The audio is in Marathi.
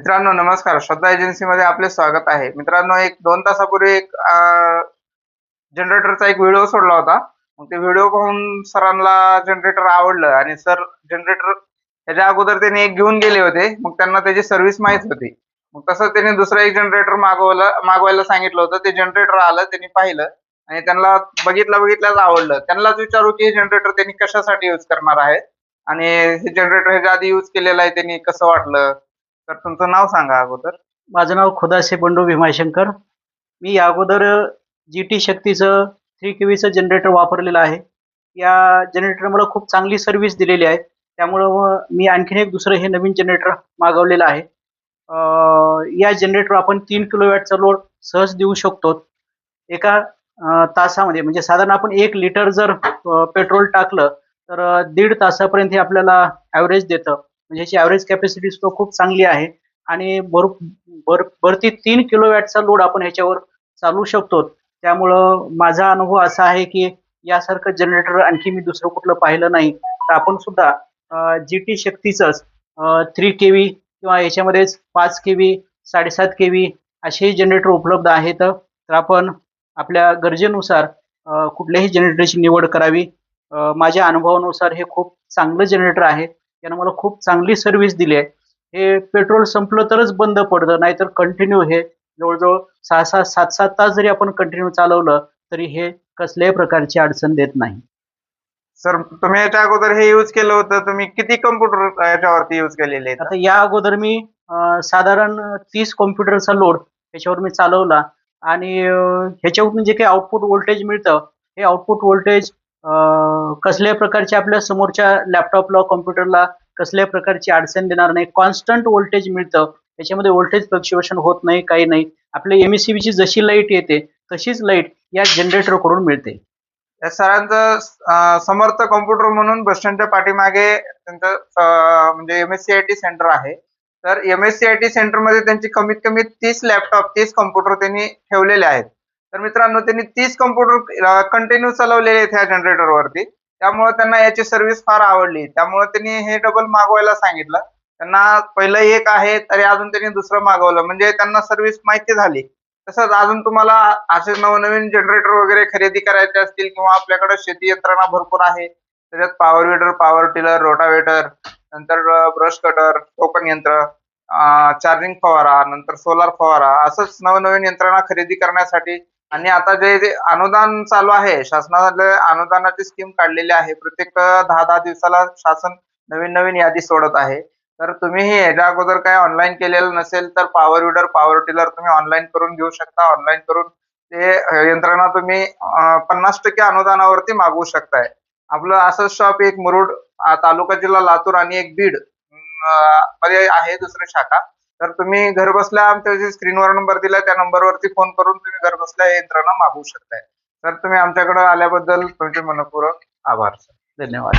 मित्रांनो नमस्कार. श्रद्धा एजन्सीमध्ये आपले स्वागत आहे. मित्रांनो एक दोन तासापूर्वी एक जनरेटरचा एक व्हिडिओ सोडला होता. मग ते व्हिडिओ पाहून सरांना जनरेटर आवडलं आणि सर जनरेटर त्याच्या अगोदर त्यांनी एक घेऊन गेले होते. मग त्यांना त्याची सर्व्हिस माहीत होती. मग तसं त्यांनी दुसरं एक जनरेटर मागवलं मागवायला सांगितलं होतं. ते जनरेटर आलं त्यांनी पाहिलं आणि त्यांना बघितलं बघितल्याच आवडलं. त्यांनाच विचारू की हे जनरेटर त्यांनी कशासाठी युज करणार आहे? आणि हे जनरेटर ह्याच्या आधी युज केलेलं आहे त्यांनी कसं वाटलं? तर तुमचं नाव सांगा अगोदर. माझं नाव खुदासे बंडू भीमाशंकर. मी या अगोदर जी टी शक्तीचं थ्री के व्हीचं जनरेटर वापरलेलं आहे. या जनरेटर मला खूप चांगली सर्व्हिस दिलेली आहे. त्यामुळं मी आणखीन एक दुसरं हे नवीन जनरेटर मागवलेलं आहे. या जनरेटर आपण तीन किलोवॅटचा लोड सहज देऊ शकतो. एका तासामध्ये म्हणजे साधारण आपण एक लिटर जर पेट्रोल टाकलं तर दीड तासापर्यंत हे आपल्याला ॲव्हरेज देतं. म्हणजे याची ॲव्हरेज कॅपॅसिटी सुद्धा खूप चांगली आहे. आणि भर भर भरती तीन किलोवॅटचा लोड आपण ह्याच्यावर चालू शकतो. त्यामुळं माझा अनुभव असा आहे की यासारखं जनरेटर आणखी मी दुसरं कुठलं पाहिलं नाही. तर आपण सुद्धा जी टी शक्तीचंच थ्री के व्ही किंवा याच्यामध्येच पाच के व्ही साडेसात के व्ही असेही जनरेटर उपलब्ध आहेत. तर आपण आपल्या गरजेनुसार कुठल्याही जनरेटरची निवड करावी. माझ्या अनुभवानुसार हे खूप चांगलं जनरेटर आहे. यानं मला खूप चांगली सर्व्हिस दिली आहे. हे पेट्रोल संपलं तरच बंद पडतं नाहीतर कंटिन्यू हे जवळजवळ सहा सहा सात सात तास जरी आपण कंटिन्यू चालवलं तरी हे कसल्याही प्रकारची अडचण देत नाही. सर तुम्ही याच्या अगोदर हे युज केलं होतं तुम्ही किती कम्प्युटर याच्यावरती युज केलेले आता या अगोदर मी साधारण तीस कॉम्प्युटरचा लोड याच्यावर मी चालवला. आणि ह्याच्यावरून जे काही आउटपुट व्होल्टेज मिळतं हे आउटपुट व्होल्टेज कसल्याही प्रकारच्या आपल्या समोरच्या लॅपटॉपला कॉम्प्युटरला कसल्याही प्रकारची अडचण देणार नाही. कॉन्स्टंट व्होल्टेज मिळतं. त्याच्यामध्ये व्होल्टेज फ्लक्च्युएशन होत नाही काही नाही. आपल्या एम ची जशी लाइट येते तशीच लाइट या जनरेटरकडून मिळते. या सरांचं समर्थ कॉम्प्युटर म्हणून बस स्टँडच्या पाठीमागे त्यांचं म्हणजे M S C I T centre आहे. तर M S C I T सेंटरमध्ये त्यांची कमीत कमी तीस लॅपटॉप तीस कम्प्युटर त्यांनी ठेवलेले आहेत. तर मित्रांनो त्यांनी तीस कम्प्युटर कंटिन्यू चालवलेले आहेत ह्या जनरेटरवरती त्यामुळे त्यांना याची सर्व्हिस फार आवडली. त्यामुळे त्यांनी हे डबल मागवायला सांगितलं. त्यांना पहिलं एक आहे तरी अजून त्यांनी दुसरं मागवलं. म्हणजे त्यांना सर्व्हिस माहिती झाली. तसंच अजून तुम्हाला असे नवनवीन जनरेटर वगैरे खरेदी करायचे असतील किंवा आपल्याकडे शेती यंत्रणा भरपूर आहे त्याच्यात power weeder power tiller rotavator नंतर ब्रश कटर टोकन यंत्र चार्जिंग फवारा नंतर सोलार फवारा असंच नवनवीन यंत्रणा खरेदी करण्यासाठी आणि आता जे जे अनुदान चालू आहे शासनाने अनुदानाची स्कीम काढलेली आहे. प्रत्येक दहा दहा दिवसाला शासन नवीन नवीन यादी सोडत आहे. तर तुम्हीही याच्या अगोदर काय ऑनलाईन केलेलं नसेल तर पॉवर विडर पॉवर टिलर तुम्ही ऑनलाईन करून घेऊ शकता. ऑनलाईन करून ते यंत्रणा तुम्ही पन्नास टक्के अनुदानावरती मागवू शकताय. आपलं असंच शॉप एक मुरुड तालुका जिल्हा लातूर आणि एक बीडमध्ये आहे दुसरी शाखा. तर तुम्ही घर बसल्या आमच्या जे स्क्रीनवर नंबर दिला त्या नंबरवरती फोन करून तुम्ही घर बसल्या यंत्रणा मागवू शकताय. तर तुम्ही आमच्याकडे आल्याबद्दल तुमचे मनपूर्वक आभार सर. धन्यवाद.